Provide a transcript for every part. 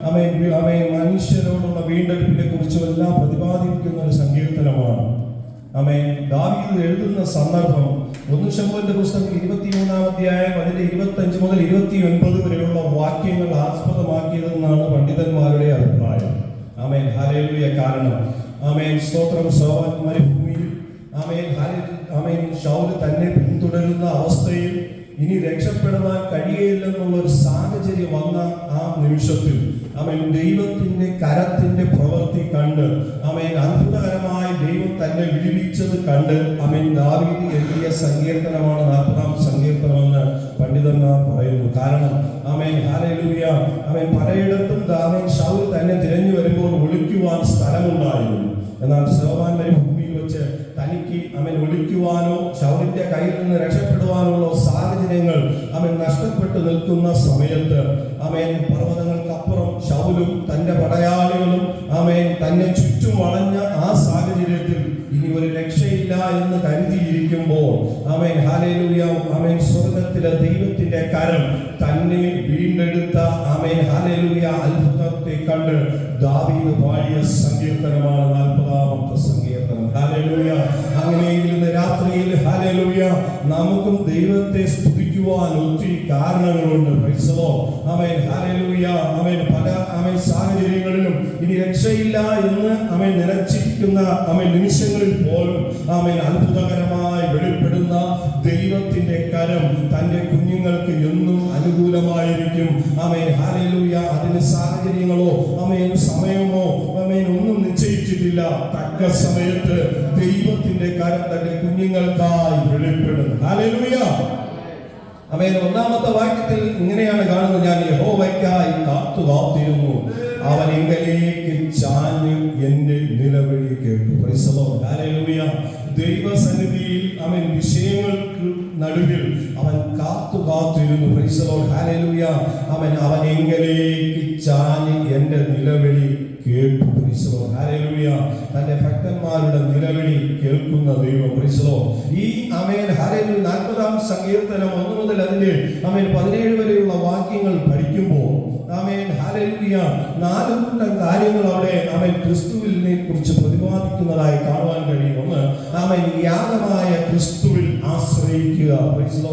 അവൻ അവൻ മനുഷ്യരോടുള്ള വീണ്ടെടുപ്പിനെ കുറിച്ചും എല്ലാം പ്രതിപാദിക്കുന്ന ഒരു സങ്കീർത്തനമാണ്. അവൻ ദാവീദ് എഴുതുന്ന സന്ദർഭം ഒന്ന് ശമ്പുവിന്റെ പുസ്തകം ഇരുപത്തിമൂന്നാം അധ്യായം അതിന്റെ ഇരുപത്തി അഞ്ച് മുതൽ ഇരുപത്തി ഒൻപത് വരെയുള്ള വാക്യങ്ങൾ ആസ്പദമാക്കിയതെന്നാണ് പണ്ഡിതന്മാരുടെ അഭിപ്രായം. ആമേൻ. ഹാലേലുയ കാരണം ആമേൻ. സ്തോത്രം സോവാൻ മരുഭൂമിയിൽ ആമേൻ. ഹാലേ ആമേൻ. ഷൗൽ തന്നെ പിന്തുടരുന്ന അവസ്ഥയിൽ ഇനി രക്ഷപ്പെടുവാൻ കഴിയില്ലെന്നുള്ള ഒരു സാഹചര്യം വന്ന ആ നിമിഷത്തിൽ അവൻ ദൈവത്തിന്റെ കരത്തിന്റെ പ്രവൃത്തി കണ്ട് അവൻ അത്ഭുതകരമായി ദൈവം തന്നെ വിടുവിച്ചത് കണ്ട് അവൻ ദാവീദ് എഴുതിയ സങ്കീർത്തനമാണ് നാൽപ്പതാം സങ്കീർത്തനമെന്ന് പണ്ഡിതന്മാർ പറയുന്നു. കാരണം അവൻ ഹാലലൂയ അവൻ പലയിടത്തും ദാവീൻ ഷൗൽ തന്നെ തിരഞ്ഞു വരുമ്പോൾ ഒളിക്കുവാൻ സ്ഥലമുണ്ടായിരുന്നു. എന്നാൽ സോവാൻ മരുഭൂമിയിൽ വെച്ച് തനിക്ക് അവൻ ഒളിക്കുവാനോ ഷൗലിന്റെ കയ്യിൽ നിന്ന് രക്ഷപ്പെടുവാനുള്ള സാഹചര്യങ്ങൾ അവൻ നഷ്ടപ്പെട്ടു നിൽക്കുന്ന സമയത്ത് അവൻ പർവതങ്ങൾക്കപ്പുറം ശൗലും തന്റെ പടയാളികളും അവൻ തന്നെ ചുറ്റും വളഞ്ഞ ആ സാഹചര്യത്തിൽ ഇനി ഒരു രക്ഷയില്ല എന്ന് കരുതിയിരിക്കുമ്പോൾ അവൻ ഹാലേലൂയ അവൻ സ്വർഗത്തിലെ ദൈവത്തിന്റെ കരം തന്നെ വീണ്ടെടുത്ത അവൻ ഹാലേലൂയ അത്ഭുതത്തെ കണ്ട് ദാവീദ് പാടിയ സങ്കീർത്തനമാണ് നാൽപ്പതാമത്തെ സങ്കീർത്തനം. ഹാലേലൂയ അങ്ങനെ രാത്രിയിൽ ഹാലേലൂയ നമുക്കും ദൈവത്തെ സ്തുതിക്കുവാൻ ഒത്തിരി കാരണങ്ങളുണ്ട്. പ്രൈസലോ അവൻ ഹരലൂയ അവൻ പല അവൻ സാഹചര്യങ്ങളിലും ഇനി രക്ഷയില്ല എന്ന് അവൻ നിലച്ചിരിക്കുന്ന അവൻ നിമിഷങ്ങളിൽ പോലും അവൻ അത്ഭുതകരമായി വെളിപ്പെടുന്ന ദൈവത്തിന്റെ കരം തന്റെ കുഞ്ഞുങ്ങൾക്ക് എന്നും അനുകൂലമായിരിക്കും. അവൻ ഹരലൂയ അതിന് സാഹചര്യങ്ങളോ അവൻ സമയമോ അവൻ ഒന്നും നിശ്ചയിച്ചിട്ടില്ല. തക്ക സമയത്ത് ദൈവത്തിന്റെ കരം തന്റെ കുഞ്ഞുങ്ങൾക്കായി വെളിപ്പെടും ഹാലേലൂയ അവൻ ഒന്നാമത്തെ വാക്യത്തിൽ ഇങ്ങനെയാണ് കാണുന്നത്. ഞാൻ യഹോവയ്ക്കായി കാത്തു കാത്തിരുന്നു അവൻ എങ്കലേക്ക് ചാഞ്ഞ് എന്റെ നിലവിളി കേട്ടു. ദൈവസന്നിധിയിൽ അവൻ വിഷയങ്ങൾക്ക് നടുവിൽ അവൻ കാത്തു കാത്തിരുന്നു the Lord. അവൻ അവൻ എങ്കലേക്ക് ചാഞ്ഞ് എന്റെ നിലവിളി കേട്ടു. Lord. Hallelujah. തന്റെ ഭക്തന്മാരുടെ നിലവിളി കേൾക്കുന്ന ദൈവം Praise ഈ അമേൻ ഹരേലു നാൽപ്പതാം സങ്കീർത്തനം ഒന്ന് മുതൽ അതിന്റെ അമേൻ പതിനേഴ് വരെയുള്ള വാക്യങ്ങൾ പഠിക്കുമ്പോൾ ആമേൻ ഹല്ലേലൂയ. നാല് കൂട്ടം കാര്യങ്ങൾ അവിടെ അവൻ ക്രിസ്തുവിനെ കുറിച്ച് പ്രതിപാദിക്കുന്നതായി കാണുവാൻ കഴിയും. ഒന്ന് ആമേൻ യാഗമായ ക്രിസ്തുവിൽ ആശ്രയിക്കുക Praise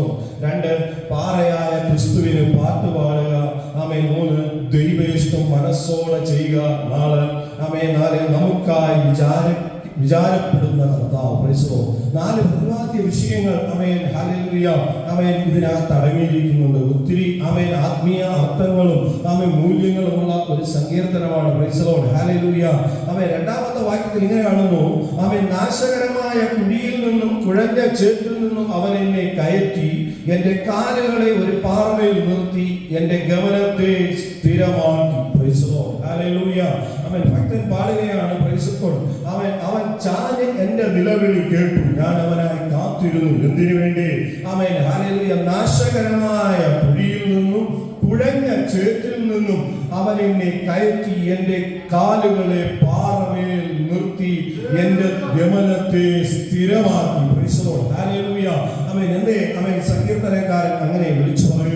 രണ്ട് പാറയായ ക്രിസ്തുവിന് പാട്ടുപാടുക. ആമേൻ മൂന്ന് ദൈവേഷ്ടം മനസ്സോടെ ചെയ്യുക. നാല് ആമേൻ നാല് നമുക്കായി വിചാര വിചാരപ്പെടുന്ന കർത്താവ് പ്രൈസോ നാല് പ്രതിപാദ്യ വിഷയങ്ങൾ അമേൻ ഹലിയ അമേൻ ഇതിനകത്ത് അടങ്ങിയിരിക്കുന്നുണ്ട്. ഒത്തിരി അമേൻ ആത്മീയ അർത്ഥങ്ങളും മൂല്യങ്ങളും മൂല്യങ്ങളുമുള്ള ഒരു സങ്കീർത്തനമാണ് പ്രൈസലോട് ഹാലിയ അമേ രണ്ടാമത്തെ വാക്യത്തിൽ ഇങ്ങനെ കാണുന്നു. അമേ നാശകരമായ കുഴിയിൽ നിന്നും കുഴഞ്ഞ ചേട്ടിൽ നിന്നും അവൻ എന്നെ കയറ്റി എന്റെ കാലുകളെ ഒരു പാറമേൽ നിർത്തി എന്റെ ഗമനത്തെ സ്ഥിരമാക്കി. പ്രൈസലോട് ഹല്ലേലൂയ. അവൻ ഭക്തൻ പാടുകയാണ് പ്രൈസപ്പോൾ അവൻ അവൻ ചാഞ്ഞ് എന്റെ നിലവിളി കേട്ടു ഞാൻ അവനായി കാത്തിരുന്നു എന്തിനു വേണ്ടി അവൻ ഹല്ലേലൂയ നാശകരമായ പുഴിയിൽ നിന്നും കുഴഞ്ഞ ചേറ്റിൽ നിന്നും അവൻ എന്നെ കയറ്റി എന്റെ കാലുകളെ പാറമേൽ നിർത്തി എന്റെ ഗമനത്തെ സ്ഥിരമാക്കി. അവൻ എന്തേ അവൻ സങ്കീർത്തനക്കാരൻ അങ്ങനെ വിളിച്ചു Lord.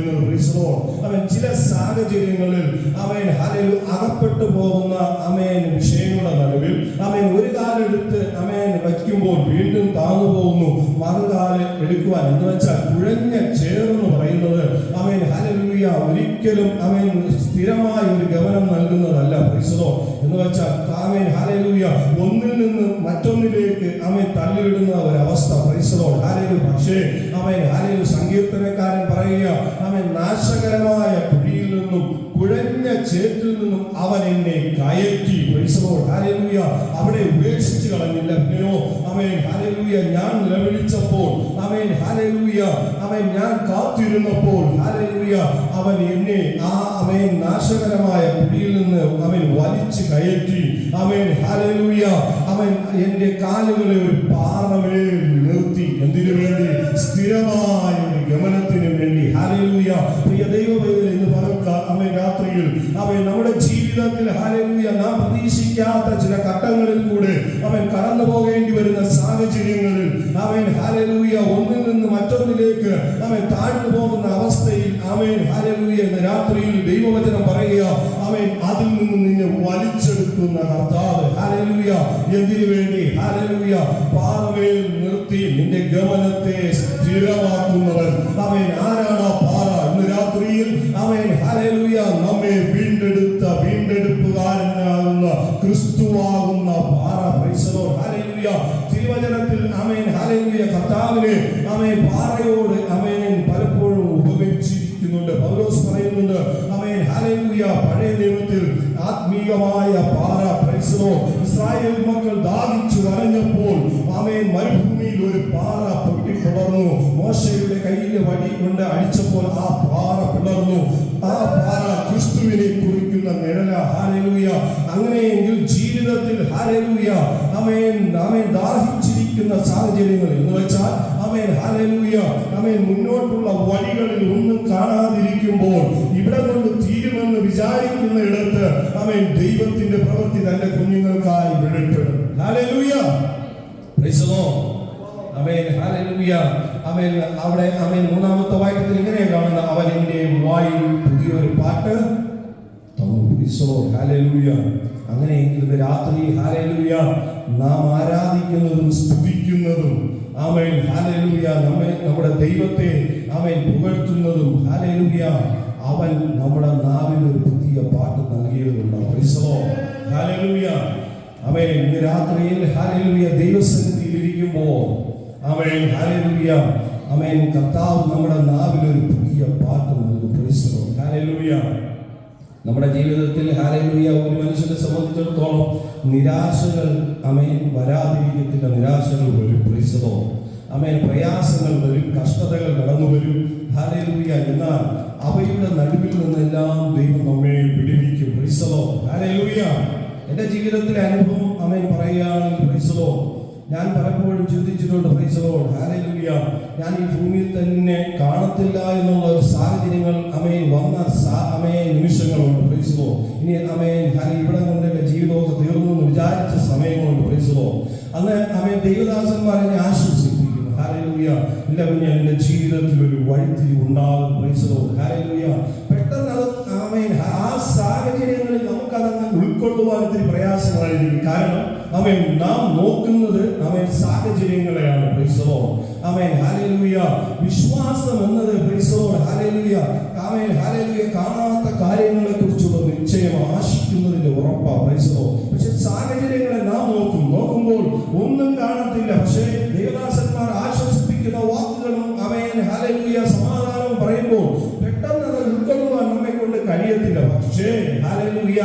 അവൻ ചില സാഹചര്യങ്ങളിൽ അവൻ ഹലയിൽ അകപ്പെട്ടു പോകുന്ന അമേൻ വിഷയങ്ങളുടെ നടുവിൽ അവൻ ഒരു കാലെടുത്ത് അമേൻ വയ്ക്കുമ്പോൾ വീണ്ടും താന്നു പോകുന്നു. മറുകാൽ എടുക്കുവാൻ എന്ന് വെച്ചാൽ കുഴഞ്ഞ ചേർന്ന് പറയുന്നത് അവൻ ഹലിയ ഒരിക്കലും അവൻ സ്ഥിരമായ ഒരു ഗമനം നൽകുന്നതല്ല. പ്രിസലോ എന്ന് വെച്ചാൽ താമേ ഹലലൂയ ഒന്നിൽ നിന്ന് മറ്റൊന്നിലേക്ക് അവൻ തള്ളിവിടുന്ന ഒരവസ്ഥ. പ്രിസലോ ഹാലലു പക്ഷേ അവൻ ഹാലലു സങ്കീർത്തനക്കാരൻ പറയുക അവൻ നാശകരമായ കുഴിയിൽ നിന്നും കുഴഞ്ഞ ചേറ്റിൽ നിന്നും അവൻ എന്നെ കയറ്റി. പ്രൈസലോ ഹാലലൂയ അവിടെ ഉപേക്ഷിച്ച് കളഞ്ഞില്ല. പിന്നെയോ അവൻ ഹാലലൂയ ഞാൻ നിലവിളിച്ചപ്പോൾ അവൻ ഹാലലൂയ അവൻ ഞാൻ കാത്തിരുന്നപ്പോൾ ഹാലലൂയ അവൻ എന്നെ ആ അവൻ നാശകരമായ കുഴിയിൽ നിന്ന് അവൻ വലിച്ചു കയറ്റി അവൻ ഹലലൂയ അവൻ എന്റെ കാലുകളെ ഒരു പാറമേൽ നിർത്തി. എന്തിനു വേണ്ടി? സ്ഥിരമായ ഒരു ഗമനത്തിന് വേണ്ടി. ഹലലൂയ പ്രിയ ദൈവവേദന എന്ന് പറഞ്ഞ അവൻ രാത്രിയിൽ. അവൻ നമ്മുടെ ജീവിതത്തിൽ ഹലലൂയ നാം പ്രതീക്ഷിക്കാത്ത ചില ഘട്ടങ്ങളിൽ കൂടെ അവൻ കടന്നു പോകേണ്ടി വരുന്ന സാഹചര്യങ്ങളിൽ അവൻ ഹലലൂയ ഒന്നിൽ നിന്ന് മറ്റൊന്നിലേക്ക് അവൻ താഴ്ന്നു പോകുന്ന അവസ്ഥയിൽ അവൻ ഹലലൂയ എന്ന രാത്രിയിൽ ദൈവവചനം പറയുക ആമേൻ. അതിൽ നിന്ന് നിന്നെ വലിച്ചെടുക്കുന്ന കർത്താവ്. ഹരലുയ എന്തിനു വേണ്ടി? ഹരലുയ പാറവയിൽ നിർത്തി നിന്റെ ഗമനത്തെ സ്ഥിരമാക്കുന്നവൻ. അവൻ ആരാണ് പാറ? ഇന്ന് രാത്രിയിൽ അവൻ ഹരലുയ നമ്മെ വീണ്ടെടുത്ത വീണ്ടെടുപ്പുകാരനാകുന്ന ക്രിസ്തുവാകുന്ന പാറ. പ്രൈസലോ ഹരലുയ തിരുവചനത്തിൽ ആമേൻ ഹരലുയ കർത്താവിനെ ആമേൻ പാറയോട് ആമേൻ ആത്മീയമായ പാറ പ്രൈസോ ഇസ്രായേൽ മക്കൾ ദാഹിച്ചു വരഞ്ഞപ്പോൾ ആമേൻ മരുഭൂമിയിൽ ഒരു പാറ പൊട്ടി പിളർന്നു. മോശയുടെ കയ്യിൽ വടി കൊണ്ട് അടിച്ചപ്പോൾ ആ പാറ പിളർന്നു. ആ പാറ ക്രിസ്തുവിനെ കുറിക്കുന്ന നിഴല. ഹാരലൂയ അങ്ങനെയെങ്കിൽ ജീവിതത്തിൽ ഹാരലൂയ ആമേൻ ആമേൻ ദാഹിച്ചിരിക്കുന്ന സാഹചര്യങ്ങൾ എന്ന് വെച്ചാൽ അമേൻ ഹാലലൂയ അമേൻ മുന്നോട്ടുള്ള വഴികളിൽ ഒന്നും കാണാതിരിക്കുമ്പോൾ ഇവിടെ കൊണ്ട് തീരുമെന്ന് വിചാരിക്കുന്ന ഇടത്ത് അമേൻ ദൈവത്തിന്റെ പ്രവൃത്തി തന്റെ കുഞ്ഞുങ്ങൾക്കായി വിടപ്പെടും ഹാലലൂയ. അമേൻ ഹല്ലേലൂയ. അമേൻ അവിടെ അമേൻ മൂന്നാമത്തെ വാക്യത്തിൽ ഇങ്ങനെ കാണുന്ന അവൻ എന്റെ വായിൽ പുതിയൊരു പാട്ട്. അങ്ങനെയെങ്കിൽ ഇന്ന് രാത്രി ഹല്ലേലൂയ നാം ആരാധിക്കുന്നതും സ്തുതിക്കുന്നതും ആമേൻ. ഹല്ലേലൂയ. നമ്മെ നമ്മുടെ ദൈവത്തെ അവൻ പുകഴ്ത്തുന്നതും ഹല്ലേലൂയ. അവൻ നമ്മുടെ നാവിൽ ഒരു പുതിയ പാട്ട് the Lord. ഹല്ലേലൂയ. അവൻ ഇന്ന് രാത്രിയിൽ ഹാലലുയ ദൈവസന്നിധിയിൽ ഇരിക്കുമ്പോൾ അവൻ ഹാലലുയ അവൻ കർത്താവ് നമ്മുടെ നാവിൽ ഒരു പുതിയ പാട്ട് നൽകും പ്രൈസ്തലോ ഹാലലുയ നമ്മുടെ ജീവിതത്തിൽ ഹാലയിലൂയ ഒരു മനുഷ്യനെ സംബന്ധിച്ചിടത്തോളം നിരാശകൾ അമേൻ വരാതിരിക്കത്തില്ല. നിരാശകൾ വരും പ്രൈസ്തലോ അമേൻ പ്രയാസങ്ങൾ വരും കഷ്ടതകൾ നടന്നു വരും. ഹാലയിലൂയ എന്നാൽ അവയുടെ നടുവിൽ നിന്നെല്ലാം ദൈവം നമ്മെ വിടുവിക്കും. പ്രൈസ്തലോ ഹാലയിലൂയ എന്റെ ജീവിതത്തിലെ അനുഭവം അമേൻ പറയുകയാണെങ്കിൽ പ്രൈസലോ ഞാൻ പലപ്പോഴും ചിന്തിച്ചിട്ടുണ്ട് പ്രൈസലോ ഹാലലുയ ഞാൻ ഈ ഭൂമിയിൽ തന്നെ കാണത്തില്ല എന്നുള്ള ഒരു സാഹചര്യങ്ങൾ അമേൻ വന്ന അമേൻ നിമിഷങ്ങളുണ്ട് പ്രൈസലോ ഇനി അമേൻ ഹാലി ഇവിടെ എന്റെ ജീവിതമൊക്കെ തീർന്നു എന്ന് വിചാരിച്ച സമയങ്ങളുണ്ട് പ്രൈസലോ അന്ന് അമേൻ ദൈവദാസന്മാരെ ആശ്വസിപ്പിക്കുന്നു ഹാലലുയ ഇല്ല കുഞ്ഞ് എന്റെ ജീവിതത്തിൽ ഒരു വഴിത്തിരി ഉണ്ടാകും പ്രൈസലോ ഹാലലുയ പെട്ടെന്ന് ആ സാഹചര്യങ്ങളിൽ നമുക്കതങ്ങ് ഉൾക്കൊള്ളുവാൻ ഇത്തിരി പ്രയാസമായിരിക്കും കാരണം അവൻ നാം നോക്കുന്നത് അവൻ സാഹചര്യങ്ങളെയാണ്. പ്രിസോ അവൻ ഹാലലുയ വിശ്വാസം എന്നത് പ്രിസോ ഹാലലുയ അവൻ ഹാലലുയ കാണാത്ത കാര്യങ്ങളെ കുറിച്ചുള്ള നിശ്ചയം ആശിക്കുന്നതിന്റെ ഉറപ്പാ പ്രിസോ പക്ഷെ സാഹചര്യങ്ങളെ നാം നോക്കും. നോക്കുമ്പോൾ ഒന്നും കാണത്തില്ല. പക്ഷേ ദേവദാസന്മാർ ആശ്വസിപ്പിക്കുന്ന വാക്കുകളും അവൻ ഹാലലുയ സമാധാനവും പറയുമ്പോൾ പെട്ടെന്ന് അത് ഉൾക്കൊള്ളുവാൻ നമ്മെ കൊണ്ട് കഴിയത്തില്ല. പക്ഷേ ഹാലലുയ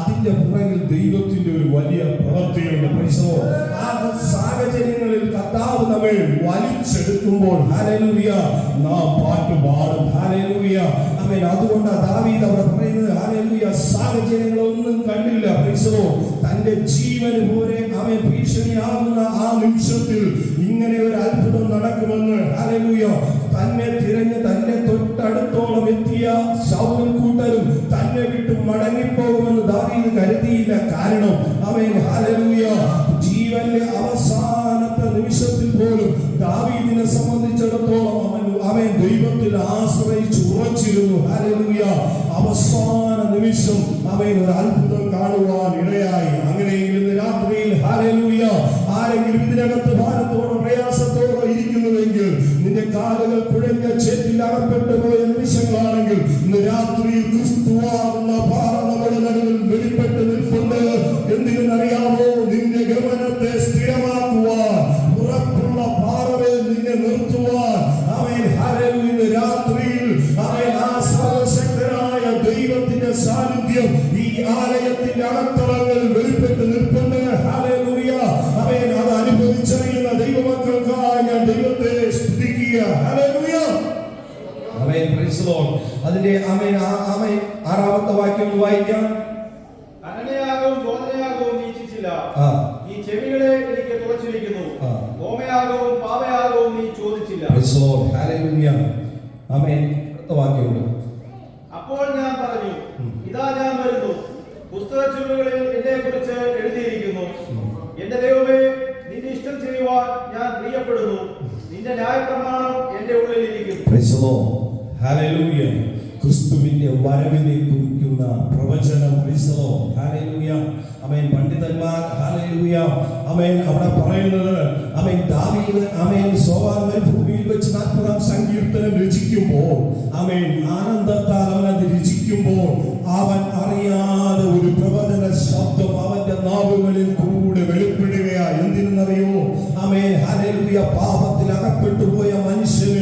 അതിന്റെ പുറകിൽ ദൈവത്തിന്റെ ഒരു വലിയ പ്രവൃത്തിയുണ്ട് പ്രൈസോ ആ കർത്താവ് നമ്മെ വലിച്ചെടുക്കുമ്പോൾ നാം പാട്ട് പാടും ഹാലലുയ ദാവീദ് സാഹചര്യങ്ങളൊന്നും കണ്ടില്ല പ്രൈസോ തന്റെ ജീവന് പോലെ അവൻ ഭീഷണിയാകുന്ന ആ നിമിഷത്തിൽ ഇങ്ങനെ ഒരു അത്ഭുതം നിമിഷം അവൻ ഒരു അതിന്റെ അവൻ അവൻ ആറാമത്തെ വാക്യം ഒന്ന് വായിക്കാം. അനനയാകവും ബോധനയാകവും നീച്ചില്ല ഈ ചെവികളെ എനിക്ക് തുറച്ചിരിക്കുന്നു. വെക്കുന്നു ഹോമയാകവും പാപയാകവും നീ ചോദിച്ചില്ല. ഹല്ലേലൂയ ആമേൻ അടുത്ത വാക്യമുണ്ട് അപ്പോൾ ഞാൻ പറഞ്ഞു ഇതാ ഞാൻ വരുന്നു. പുസ്തക ചുരുളുകളിൽ എന്നെ കുറിച്ച് എഴുതിയിരിക്കുന്നു എന്റെ ദൈവമേ നിന്റെ ഇഷ്ടം ചെയ്യുവാൻ ഞാൻ പ്രിയപ്പെടുന്നു. നിന്റെ ന്യായപ്രമാണം എന്റെ ഉള്ളിൽ ഇരിക്കുന്നു ഹല്ലേലൂയ വരവിനെ കുറിക്കുന്ന പ്രവചനം. ക്രിസ്തോ ഹാലൂയ അമേൻ പണ്ഡിതന്മാർ ഹാലൂയ അമേൻ അവിടെ പറയുന്നത് അമേൻ ദാവീദ് അമേൻ സോവാൻ ഭൂമിയിൽ വെച്ച് നാൽപ്പതാം സങ്കീർത്തനം രചിക്കുമ്പോൾ അമേൻ ആനന്ദത്താൽ അവൻ അത് രചിക്കുമ്പോൾ അവൻ അറിയാതെ ഒരു പ്രവചന ശബ്ദം അവന്റെ നാവുകളിൽ കൂടെ വെളിപ്പെടുകയാ. എന്തിനെന്നറിയോ? അമേൻ. ഹല്ലേലൂയ പാപത്തിൽ അകപ്പെട്ടു പോയ മനുഷ്യന്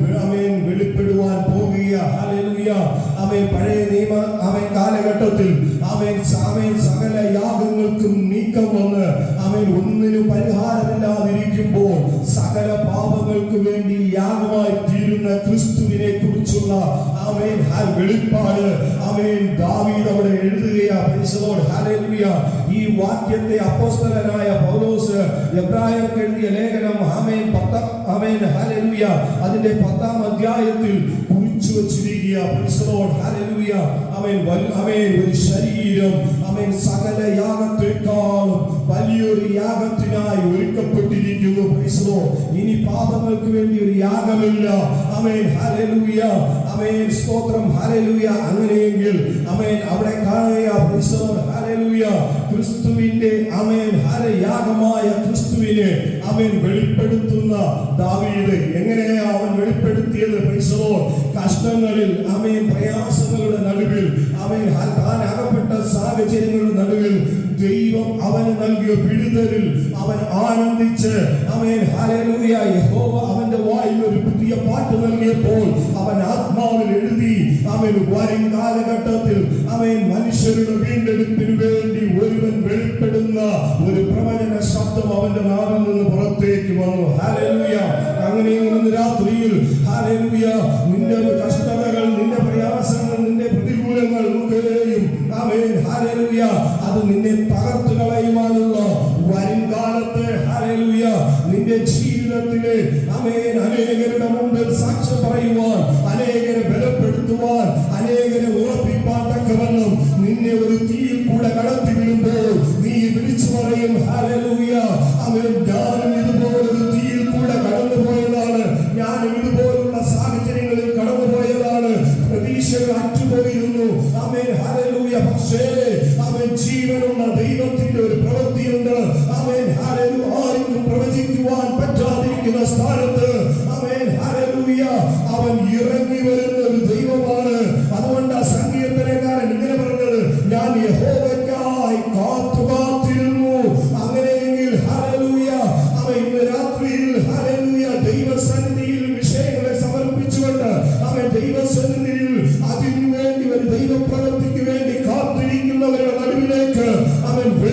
വിളമേൻ അവൻ വെളിപ്പെടുവാൻ പോകുക അവൻ പഴയ നിയമ അവൻ കാലഘട്ടത്തിൽ അവൻ അവൻ സകല യാഗങ്ങൾക്കും നീക്കം വന്ന് അവൻ ഒന്നിനു പരിഹാരമില്ലാതിരിക്കുമ്പോൾ സകല പാപങ്ങൾക്ക് വേണ്ടി യാഗമായി തീരുന്ന കുറിച്ചുള്ള അവൻ വെളിപ്പാട്. ആമേൻ ദാവീദ് അവിടെ എഴുതുകയാ. ഈ വാക്യത്തെ അപ്പോസ്തലനായ പൗലോസ് എബ്രായർക്ക് എഴുതിയ ലേഖനം. ആമേൻ പത്താം ആമേൻ ഹല്ലേലൂയ അതിന്റെ പത്താം അധ്യായത്തിൽ കുറിച്ചു വച്ചിരിക്കുക അവൻ അവൻ ഒരു ശരീരം. അവൻ സകല യാഗത്തെക്കാളും വലിയൊരു യാഗത്തിനായി ഒരുക്കപ്പെട്ടിരിക്കുന്നു പരിശോധന ഇനി പാപങ്ങൾക്ക് വേണ്ടി ഒരു യാഗമില്ല അമേൻ ഹലലൂയ അമേൻ സ്തോത്രം. ഹലലൂയ അങ്ങനെയെങ്കിൽ അമേൻ അവിടെ കാണുക പരിശോധന ഹല്ലേലൂയ. ക്രിസ്തുവിന്റെ അമേൻ ഹരയാഗമായ ക്രിസ്തുവിനെ അവൻ വെളിപ്പെടുത്തുന്ന ദാവീദ്. എങ്ങനെയാ അവൻ വെളിപ്പെടുത്തിയത്? പൈസോ കഷ്ടങ്ങളിൽ അവൻ പ്രയാസങ്ങളുടെ നടുവിൽ അവൻ താൻ അകപ്പെട്ട സാഹചര്യങ്ങളുടെ നടുവിൽ ദൈവം അവന് നൽകിയ വിടുതലിൽ അവൻ ആനന്ദിച്ച് അവൻ ഹല്ലേലൂയ. യഹോവ അവന്റെ വായിൽ ഒരു പുതിയ പാട്ട് നൽകിയപ്പോൾ അവൻ ആത്മാവിൽ എഴുതി അവൻ വരും കാലഘട്ടത്തിൽ അവൻ മനുഷ്യരുടെ വീണ്ടെടുപ്പിന് വേണ്ടി ഒരുവൻ വെളിപ്പെടുന്ന ഒരു പ്രവചന ശബ്ദം അവന്റെ നാവിൽ നിന്ന് പുറത്തേക്ക് വന്നു. ഹല്ലേലൂയ അങ്ങനെ രാത്രിയിൽ ഹല്ലേലൂയ നിന്റെ കഷ്ടതകൾ നിന്റെ അത് നിന്നെ തകർത്തു കളയുവാനുള്ള വരും കാലത്തെ ഹരലുയ നിന്റെ ജീവിതത്തിലെ ആമേൻ അനേകരുടെ മുമ്പിൽ സാക്ഷ്യം പറയുവാൻ അനേകരെ ബലപ്പെടുത്തുവാൻ അനേകരെ ഉറപ്പിപ്പാൻ തക്കവണ്ണം നിന്നെ ഒരു തീയിൽ കൂടെ കടത്തി വിടുമ്പോൾ നീ വിളിച്ചു പറയും ഹരലുയ അവൻ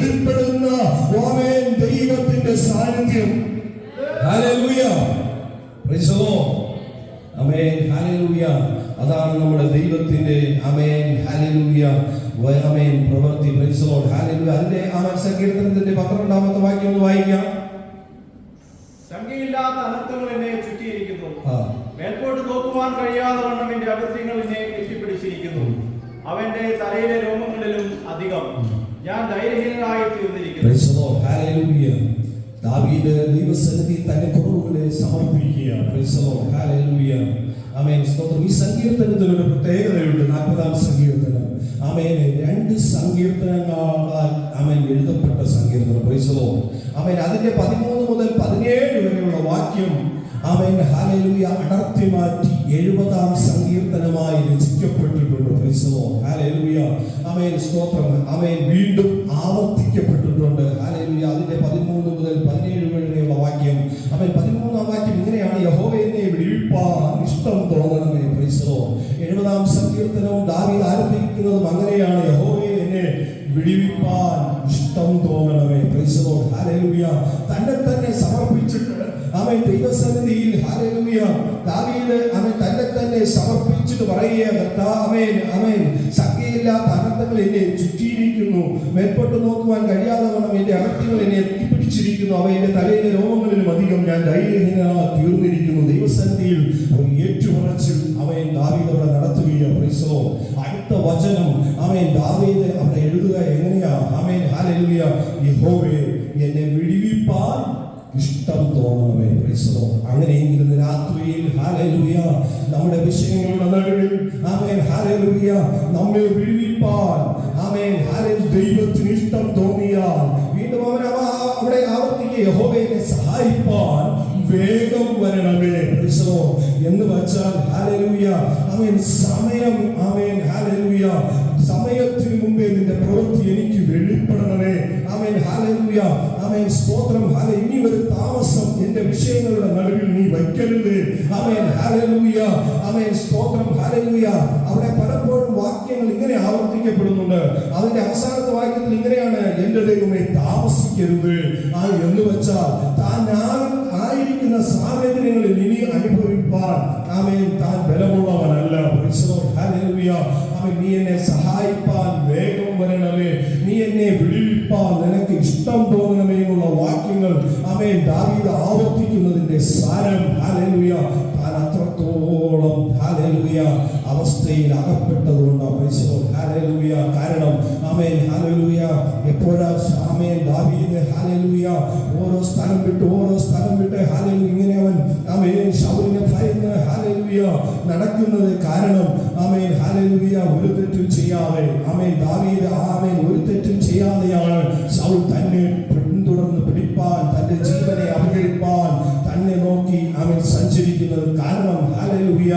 വെളിപ്പെടുന്ന അവൻ ദൈവത്തിന്റെ സാന്നിധ്യം. അതാണ് നമ്മുടെ ദൈവത്തിന്റെ അമേൻ ഹല്ലേലൂയ. വ- അമേൻ പ്രവൃത്തി. Praise the lord hallelujah. അതിന്റെ ആ സങ്കീർത്തനത്തിന്റെ പന്ത്രണ്ടാമത്തെ വാക്യം ഒന്ന് വായിക്കാം. സംഖ്യയില്ലാത്ത അനർത്ഥങ്ങൾ എന്നെ ചുറ്റിയിരിക്കുന്നു. മേൽപോട്ട് നോക്കുവാൻ കഴിയാതെ വണ്ണം എന്റെ അകൃത്യങ്ങൾ എന്നെ എത്തിപ്പിടിച്ചിരിക്കുന്നു. അവന്റെ തലയിലെ രോമങ്ങളിലും അധികം. ഞാൻ ധൈര്യഹീനനായി തീർന്നിരിക്കുന്നു. ദാവീദ് ദൈവസന്നിധി തന്റെ കുറവുകളെ സമർപ്പിക്കുക ആമേൻ. സ്തോത്രം. ഈ സങ്കീർത്തനത്തിന് ഒരു പ്രത്യേകതയുണ്ട്. നാൽപ്പതാം സങ്കീർത്തനം. ആമേൻ. രണ്ട് സങ്കീർത്തനങ്ങളാൽ ആമേൻ എഴുതപ്പെട്ട സങ്കീർത്തനം. പ്രൈസലോ ആമേൻ. അതിന്റെ പതിമൂന്ന് മുതൽ പതിനേഴ് വരെയുള്ള വാക്യം ആമേൻ. ഹാലലൂയ അടർത്തി മാറ്റി എഴുപതാം സങ്കീർത്തനമായി രചിക്കപ്പെട്ടിട്ടുണ്ട്. ദി ലോർഡ് ആമേൻ. സ്തോത്രം ആമേൻ. വീണ്ടും ആവർത്തിക്കപ്പെട്ടിട്ടുണ്ട്. ഹാലലൂയ അതിന്റെ പതിമൂന്ന് മുതൽ പതിനേഴ് വരെയുള്ള വാക്യം. അവൻ പതിമൂന്നാം വാക്യം ഇങ്ങനെയാണ്. യഹോവ എന്നെ വിടിവിപ്പാൻ ഇഷ്ടം തോന്നണമേ. ലോർഡ് എഴുപതാം സങ്കീർത്തനവും ദാവീദ് ആരംഭിക്കുന്നതും അങ്ങനെയാണ്. യഹോവയെ എന്നെ വിടിവിപ്പാൻ ഇഷ്ടം തോന്നണമേ. പ്രൈസ് ഹാലലൂയ തന്നെ ദാവീദ് അവൻ തന്നെ തന്നെ സമർപ്പിച്ചിട്ട് പറയുക കർത്താ അവൻ അവൻ സംഖ്യയില്ലാത്ത അനർത്ഥങ്ങൾ എന്നെ ചുറ്റിയിരിക്കുന്നു. മേൽപോട്ട് നോക്കുവാൻ കഴിയാതെ വണ്ണം എന്റെ അകത്യങ്ങൾ എന്നെ എത്തിപ്പിടിച്ചിരിക്കുന്നു. അവ തലയിലെ രോമങ്ങളിലും അധികം ഞാൻ ധൈര്യഹീന തീർന്നിരിക്കുന്നു. ദൈവസന്ധിയിൽ ഒരു ഏറ്റുപറച്ചിൽ അവൻ ദാവീദ് അവിടെ നടത്തുകയോ പ്രൈസോ അടുത്ത വചനം അവൻ ദാവീദ് അവിടെ എഴുതുക എങ്ങനെയാ? അവൻ ഹാലലുയ യഹോവേ എന്നെ വിടിവിപ്പാൻ ഇഷ്ടം തോന്നണമേ ക്രൈസ്തവോ അങ്ങനെയെങ്കിലും രാത്രിയിൽ ഹാലലുയ നമ്മുടെ വിഷയങ്ങളുടെ നടുവിൽ ആമേൻ ഹാലലുയ നമ്മെ വിഴുവിപ്പാൻ ആമേൻ ഹാലൽ ദൈവത്തിന് ഇഷ്ടം തോന്നിയാൽ വീണ്ടും അവൻ അവ- അവിടെ ആവർത്തിക്കുക യഹോവയെ സഹായിപ്പാൻ വേഗം വരണമേ ക്രൈസ്തവോ എന്ന് വച്ചാൽ ഹാലലുയ ആമേൻ സമയം ആമേൻ ഹാലലൂയ സമയത്തിന് മുമ്പേ നിന്റെ പ്രവൃത്തി എനിക്ക് വെളിപ്പെടണമേ. ആമേൻ ഹാലലൂയ ആമേൻ സ്തോത്രം. ഹാല ഇനി ഒരു താമസം എന്റെ വിഷയങ്ങളുടെ നടുവിൽ നീ വയ്ക്കരുത്. ആമേൻ ഹാലലൂയ ആമേൻ സ്തോത്രം. ഹാലലൂയ അവിടെ പലപ്പോഴും വാക്യങ്ങൾ ഇങ്ങനെ ആവർത്തിക്കപ്പെടുന്നുണ്ട്. അതിന്റെ അവസാനത്തെ വാക്യത്തിൽ ഇങ്ങനെയാണ് എന്റെ ദൈവമേ താമസിക്കരുത്. ആ എന്ന് വെച്ചാൽ താൻ ഞാൻ ആയിരിക്കുന്ന സാഹചര്യങ്ങളിൽ ഇനി അനുഭവിപ്പാൻ ആമേൻ. താൻ ബലമുള്ളവനല്ല. Lord. നീ എന്നെ സഹായിപ്പാൻ വേഗം വരണമേ. നീ എന്നെ വിടുവിപ്പാൻ നിനക്ക് ഇഷ്ടം ആമേൻ. ദാവീദ് ആവർത്തിക്കുന്നതിന്റെ സാരം. ഹാലലുയ താൻ അത്രത്തോളം ഹാലലുയ അവസ്ഥയിൽ അകപ്പെട്ടതുകൊണ്ട് ഹാലലുയ കാരണം ആമേൻ. ഹാലലുയ എപ്പോഴാ ആമേൻ ദാവീദ് ഹാലലുയ ഓരോ സ്ഥലം വിട്ട് നടക്കുന്നത് കാരണം ആമേൻ ഹാലലുയ ഒരു തെറ്റും ചെയ്യാതെ ആമേൻ ദാവീദ് ആമേൻ ഒരു തെറ്റും ചെയ്യാതെയാണ് ശൗൽ തന്നെ പിന്തുടർന്ന് പിടിപ്പാൻ തന്റെ ജീവനെ അപകരിപ്പാൻ തന്നെ നോക്കി അവൻ സഞ്ചരിക്കുന്നത് കാരണം ഹാലലുയ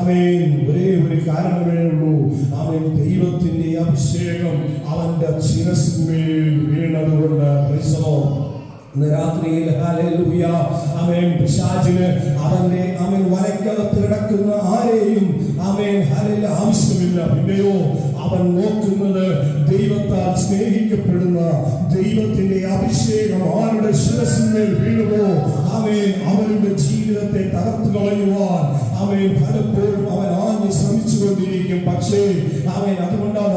ആമേൻ ഒരേ ഒരു കാരണമേ ഉള്ളൂ. അവൻ ദൈവത്തിന്റെ അഭിഷേകം അവന്റെ ശിരസിന്മേൽ വീണതുകൊണ്ട് രാത്രിയിൽ ഹല്ലേലൂയ ആമേൻ പിശാചിന് ആവശ്യമില്ല. പിന്നെയോ അവൻ നോക്കുന്നത് ദൈവത്താൽ സ്നേഹിക്കപ്പെടുന്ന ദൈവത്തിന്റെ അഭിഷേകം ആരുടെ ശിരസിന്മേൽ വീഴുമോ അവൻ അവരുടെ ജീവിതത്തെ തകർത്തു കളയുവാൻ. അവൻ പലപ്പോഴും അവൻ ആഞ്ഞ് ശ്രമിച്ചുകൊണ്ടിരിക്കും. പക്ഷേ അവൻ അതുകൊണ്ടാണ്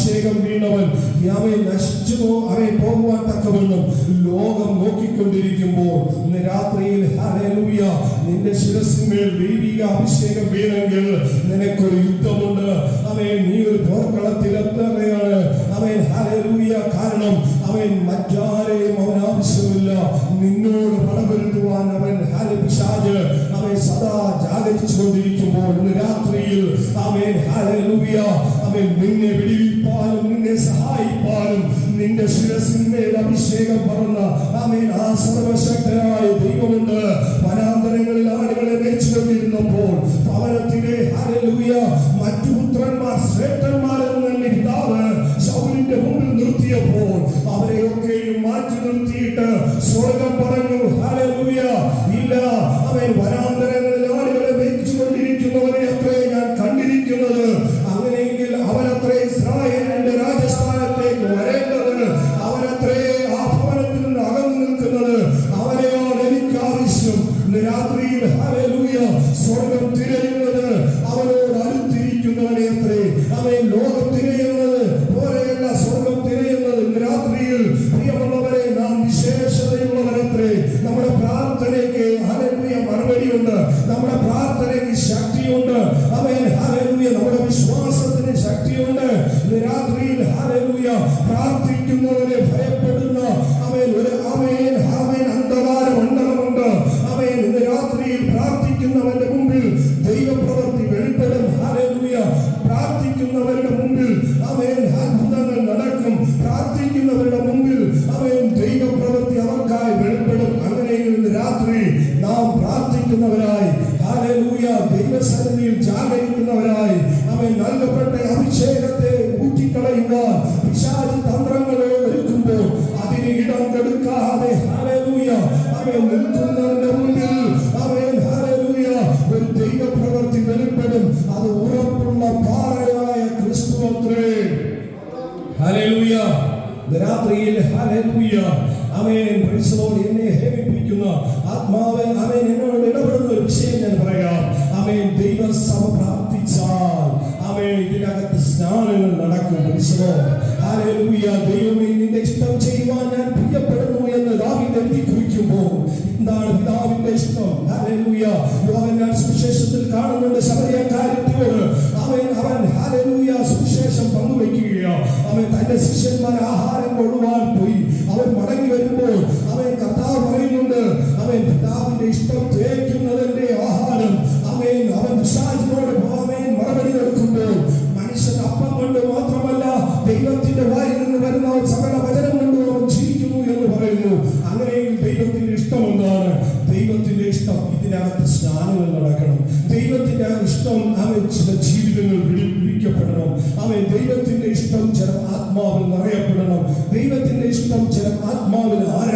അഭിഷേകം വീണവൻ യാവെ നശിച്ചു അവൻ പോകുവാൻ തക്കവണ്ണം ലോകം നോക്കിക്കൊണ്ടിരിക്കുമ്പോൾ ഇന്ന് രാത്രിയിൽ ഹരലൂയ നിന്റെ ശിരസിന്മേൽ ദൈവിക അഭിഷേകം വീണെങ്കിൽ നിനക്കൊരു യുദ്ധമുണ്ട്. അവൻ നീ ഒരു പോർക്കളത്തിൽ എത്തുകയാണ് അവൻ ഹരലൂയ കാരണം അവൻ മറ്റാരെയും അവൻ ആവശ്യമില്ല നിന്നോട് പടപൊരുത്തുവാൻ അവൻ ഹല പിശാജ്. അവൻ സദാ ജാഗരിച്ചു കൊണ്ടിരിക്കുമ്പോൾ ഇന്ന് രാത്രിയിൽ അവൻ ഹരലൂയ അവൻ നിന്നെ വിടിവിപ്പാനും നിന്നെ സഹായിപ്പാനും നിന്റെ ശിരസിന്മേൽ അഭിഷേകം പറഞ്ഞ ആമേൻ ആ സർവശക്തനായ ദൈവമുണ്ട്. വനാന്തരങ്ങളിൽ ആളുകളെ മേച്ചുകൊണ്ടിരുന്നപ്പോൾ ഭവനത്തിലെ ഹരലൂയ മറ്റു പുത്രന്മാർ ശ്രേഷ്ഠന്മാരെന്ന് തന്നെ പിതാവ് ശൗലിന്റെ മുമ്പിൽ നിർത്തിയപ്പോൾ അവരെയൊക്കെയും മാറ്റി നിർത്തിയിട്ട് സ്വർഗം പറഞ്ഞു ഹരലൂയ ഇല്ല അവൻ വനാന്തരങ്ങളിൽ നമ്മുടെ പ്രാർത്ഥനയ്ക്ക് ശക്തിയുണ്ട്. അവൻ ഹല്ലേലൂയ പ്രിസലോട് എന്നെ ഹേമിപ്പിക്കുന്ന ആത്മാവെ അവൻ എന്നോട് ഇടപെടുന്ന ഒരു വിഷയം ഞാൻ പറയാം. അവൻ ദൈവ സമ പ്രാർത്ഥിച്ചാൽ അവൻ ഇതിനകത്ത് സ്നാനങ്ങൾ നടക്കും. പ്രിസലോ ആരൂയ ദൈവമേ നിന്റെ ഇഷ്ടം ചെയ്യുവാൻ ഞാൻ പ്രിയപ്പെടുന്നു എന്ന് ദാവിദ് എഴുതി കുറിക്കുമ്പോൾ എന്താണ് പിതാവിന്റെ ഇഷ്ടം? ഹാലൂയ യോഹന്നാൻ സുവിശേഷത്തിൽ കാണുന്നുണ്ട് ശബരിയക്കാരത്തിയോട് അവൻ അവൻ ഹാലൂയ സുവിശേഷം പങ്കുവെക്കുകയോ അവൻ തന്റെ ശിഷ്യന്മാരെ ആഹാരം കൊള്ളുവാൻ അവന്റെ ഇഷ്ടം തേക്കുന്നതിന്റെ ആഹാരം. അമേൻ അവൻ പിശാചിനോട് പോമേൻ മറുപടി കൊടുക്കുമ്പോൾ മനുഷ്യൻ അപ്പം കൊണ്ട് മാത്രമല്ല ദൈവത്തിന്റെ വായിൽ നിന്ന് വരുന്ന സകല വചനം കൊണ്ട് അവൻ ജീവിക്കുന്നു എന്ന് പറയുന്നു. അങ്ങനെയെങ്കിൽ ദൈവത്തിന്റെ ഇഷ്ടം എന്താണ്? ദൈവത്തിന്റെ ഇഷ്ടം ഇതിനകത്ത് സ്നാനങ്ങൾ നടക്കണം. ദൈവത്തിന്റെ ആ ഇഷ്ടം അവൻ ചില ജീവിതങ്ങൾ വിളിക്കപ്പെടണം. അവൻ ദൈവത്തിന്റെ ഇഷ്ടം ചില ആത്മാവിൽ നിറയപ്പെടണം. ദൈവത്തിന്റെ ഇഷ്ടം ചില ആത്മാവിൽ ആര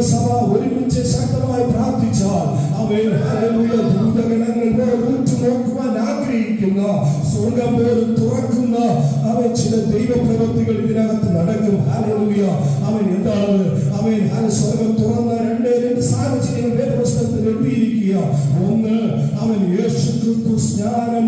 ദൈവസഭ ഒരുമിച്ച് ശക്തമായി പ്രാർത്ഥിച്ചാൽ അവയിൽ ദൂതഗണങ്ങൾ ഉറ്റു നോക്കുവാൻ ആഗ്രഹിക്കുന്ന സ്വർഗം പോലും തുറക്കുന്ന അവൻ ചില ദൈവപ്രവൃത്തികൾ ഇതിനകത്ത് നടക്കും. ഹാലൂയ അവൻ എന്താണ് അവൻ ഹാല സ്വർഗം തുറന്ന രണ്ടേ രണ്ട് സാഹചര്യങ്ങൾ വേദപുസ്തകത്തിൽ എഴുതിയിരിക്കുക. ഒന്ന് അവൻ യേശുക്രിസ്തു സ്നാനം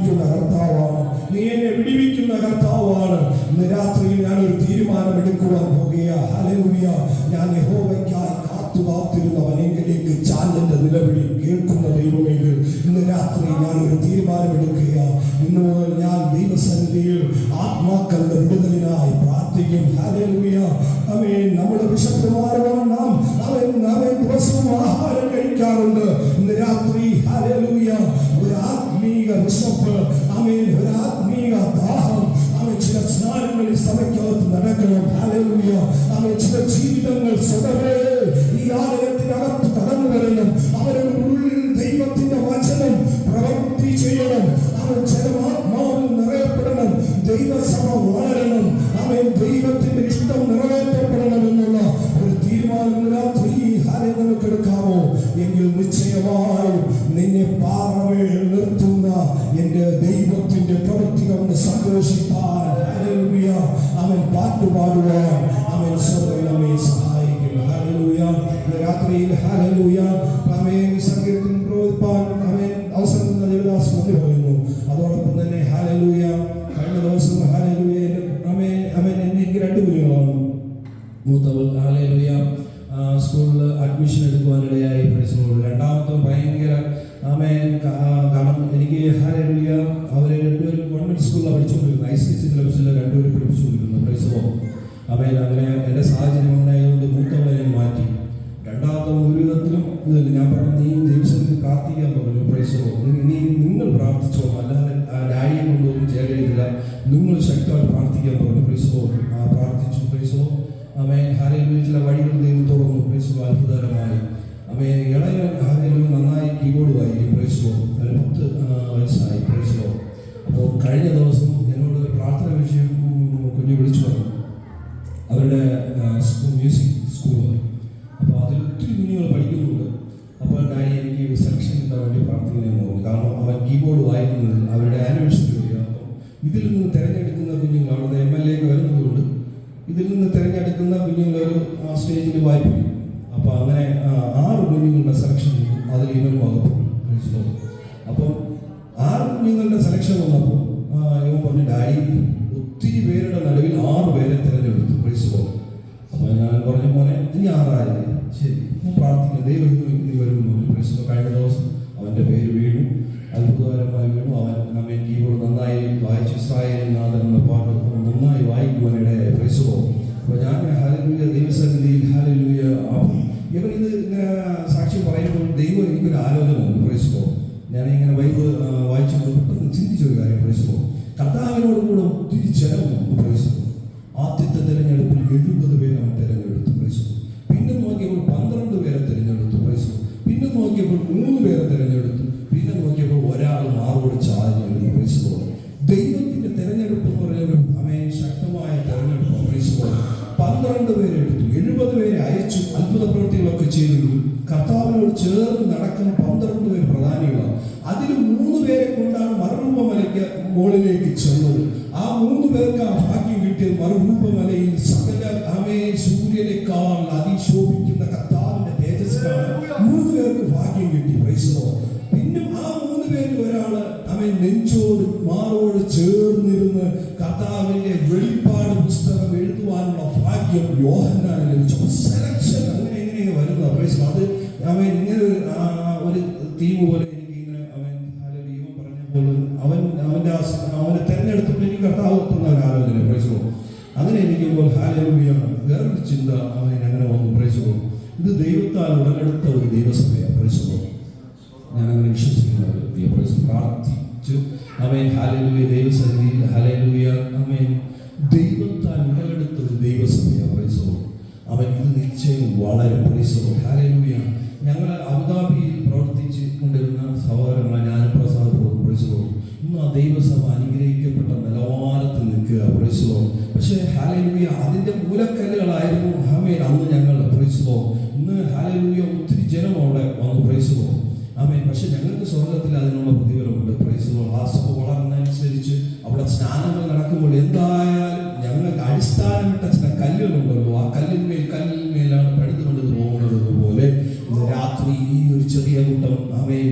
വിടിവിക്കുന്ന കർത്താവാണ്. നീ എന്നെ വിടിവിക്കുന്ന കർത്താവാണ്. ഇന്ന് രാത്രിയിൽ ഞാൻ ഒരു തീരുമാനം എടുക്കുവാൻ പോകുകയാ. ഞാൻ യഹോവയ്ക്കായി കാത്തു കാത്തിരുന്ന വനേങ്കിലേക്ക് ചാലിന്റെ നിലവിളി കേൾക്കുന്ന ദൈവമെങ്കിൽ ഇന്ന് രാത്രി ഞാൻ ഒരു തീരുമാനം എടുക്കുക ഇന്ന് മുതൽ ഞാൻ ദൈവസന്നിധിയിൽ ആത്മാക്കളുടെ വിടുതലിനായി പ്രാർത്ഥിക്കും. നമ്മുടെ വിശപ്പുമാരുടെ നിശ്ചയമായും നിന്നെ പാറമേൽ നിർത്തുന്ന എന്റെ ദൈവത്തിന്റെ പ്രവൃത്തി കൊണ്ട് സന്തോഷിപ്പാൻ. അവൻ പാട്ടുപാടുവാൻ അവൻ സ്വർഗമേ സഹായിക്കും ഹല്ലേലൂയ. ഇന്ന് രാത്രിയിൽ ഹല്ലേലൂയ. ആമേൻ ഹാലയിൽ വീട്ടിലെ വഴികൾ ദൈവം തുറന്നു. പ്രൈസോ അത്ഭുതകരമായി. അവയെ ഇളയ ഹാലയിൽ നന്നായി കീബോർഡ് വായിക്കും പ്രൈസോ ഒരു പത്ത് വയസ്സായി. പ്രൈസോ അപ്പോൾ കഴിഞ്ഞ ദിവസം ഹാലലൂയ ദൈവസന്നിധിയിൽ ഹാലലൂയ അപ്പം ഇവൻ ഇത് ഇങ്ങനെ സാക്ഷ്യം പറയുമ്പോൾ ദൈവം എനിക്കൊരു ആലോചന പ്രൈസ് പോകും ഞാൻ ഇങ്ങനെ വൈബ് ആ, വായിച്ചുകൊണ്ട് പെട്ടെന്ന് ചിന്തിച്ചൊരു കാര്യം. പ്രൈസ് പോകും കർത്താവിനോട് കൂടെ ഒത്തിരി ജനം വന്നു ആദ്യത്തെ തിരഞ്ഞെടുപ്പിൽ എഴുപത് പേരാണ് അവൻ നെഞ്ചോട് മാറോട് ചേർന്നിരുന്ന് കർത്താവിന്റെ വെളിപ്പാട് പുസ്തകം എഴുതുവാനുള്ള ഭാഗ്യം യോഹനാണ് ലഭിച്ചു. സെലക്ഷൻ അങ്ങനെ എങ്ങനെയാണ് വരുന്നത്? അപ്പോൾ അത് അവൻ ഇങ്ങനെ ഒരു, തീം പോലെ എനിക്ക് ഇങ്ങനെ അവൻ ദൈവം ഇവൻ പറഞ്ഞ പോലെ അവൻ അവന്റെ അവനെ തെരഞ്ഞെടുത്തപ്പോൾ എനിക്ക് കർത്താവ് എത്തുന്ന ഒരു ആലോചന. അങ്ങനെ എനിക്കുമ്പോൾ ഹാലലൂയാണ് വേറൊരു ചിന്ത അവൻ അങ്ങനെ വന്നു. പ്രൈസ് ഇത് ദൈവത്താൽ ഉടലെടുത്ത ഒരു ദൈവസഭയാണ് പ്രൈസ് ഞാൻ അങ്ങനെ വിശ്വസിക്കുന്ന ഒരു വ്യക്തിയെ അവൻ ഹാലലൂയ ദൈവസന്നിധിയിൽ ഹാലലൂയ അവൻ ദൈവത്താൽ ഉടലെടുത്ത ഒരു ദൈവസഭയ. പ്രൈസോ അവൻ ഇത് നിശ്ചയം വളരെ പ്രൈസോ ഹാലലൂയ ഞങ്ങൾ അബുദാബിയിൽ പ്രവർത്തിച്ച് കൊണ്ടിരുന്ന സഹോദരങ്ങളെ ഞാൻ പ്രസാദ് പ്രൈസോ ഇന്ന് ആ ദൈവസഭ അനുഗ്രഹിക്കപ്പെട്ട നിലവാരത്തിൽ നിൽക്കുക. പ്രൈസോ പക്ഷേ ഹാലലൂയ അതിന്റെ മൂലക്കല്ലുകളായിരുന്നു ഹമേൻ അന്ന് ഞങ്ങൾ പ്രൈസോ ഇന്ന് ഹാലലൂയ ഒത്തിരി ജനം അവിടെ വന്നു പ്രൈസ് ആമേൻ. പക്ഷെ ഞങ്ങൾക്ക് സ്വർഗത്തിൽ അതിനുള്ള പ്രതിഫലമുണ്ട്. പ്രൈസുകൾ ആ സഭ വളർന്നതനുസരിച്ച് അവിടെ സ്നാനങ്ങൾ നടക്കുമ്പോൾ എന്തായാലും ഞങ്ങൾക്ക് അടിസ്ഥാനമിട്ട ചില കല്ലുകളുണ്ടല്ലോ. ആ കല്ലിന്മേൽ കല്ലിന്മേലാണ് പഴുതുകൊണ്ടത് പോകുന്നത് പോലെ രാത്രി ഈ ഒരു ചെറിയ കൂട്ടം അവയെ